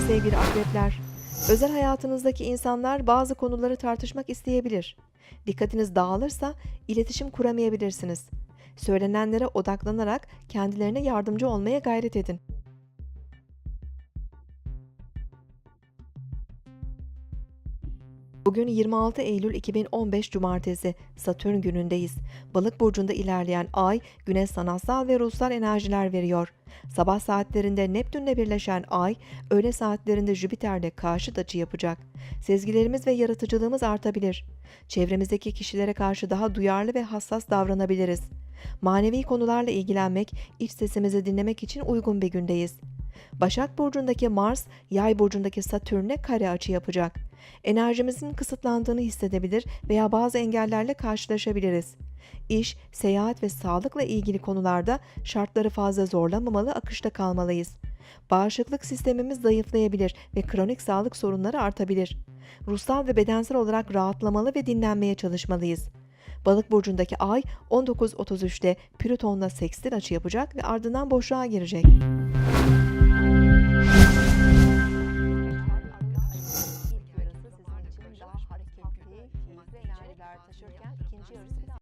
sevgili akrepler. Özel hayatınızdaki insanlar bazı konuları tartışmak isteyebilir. Dikkatiniz dağılırsa iletişim kuramayabilirsiniz. Söylenenlere odaklanarak kendilerine yardımcı olmaya gayret edin. Bugün 26 Eylül 2015 Cumartesi, Satürn günündeyiz. Balık burcunda ilerleyen ay, güne sanatsal ve ruhsal enerjiler veriyor. Sabah saatlerinde Neptünle birleşen ay, öğle saatlerinde Jüpiter'le karşıt açı yapacak. Sezgilerimiz ve yaratıcılığımız artabilir. Çevremizdeki kişilere karşı daha duyarlı ve hassas davranabiliriz. Manevi konularla ilgilenmek, iç sesimizi dinlemek için uygun bir gündeyiz. Başak Burcu'ndaki Mars, Yay Burcu'ndaki Satürn'e kare açı yapacak. Enerjimizin kısıtlandığını hissedebilir veya bazı engellerle karşılaşabiliriz. İş, seyahat ve sağlıkla ilgili konularda şartları fazla zorlamamalı, akışta kalmalıyız. Bağışıklık sistemimiz zayıflayabilir ve kronik sağlık sorunları artabilir. Ruhsal ve bedensel olarak rahatlamalı ve dinlenmeye çalışmalıyız. Balık burcundaki ay 19.33'te Plüton'la sekstil açı yapacak ve ardından boşluğa girecek. İlk yarısı sizin için daha hareketli, keyifli enerjiler taşırken ikinci yarısı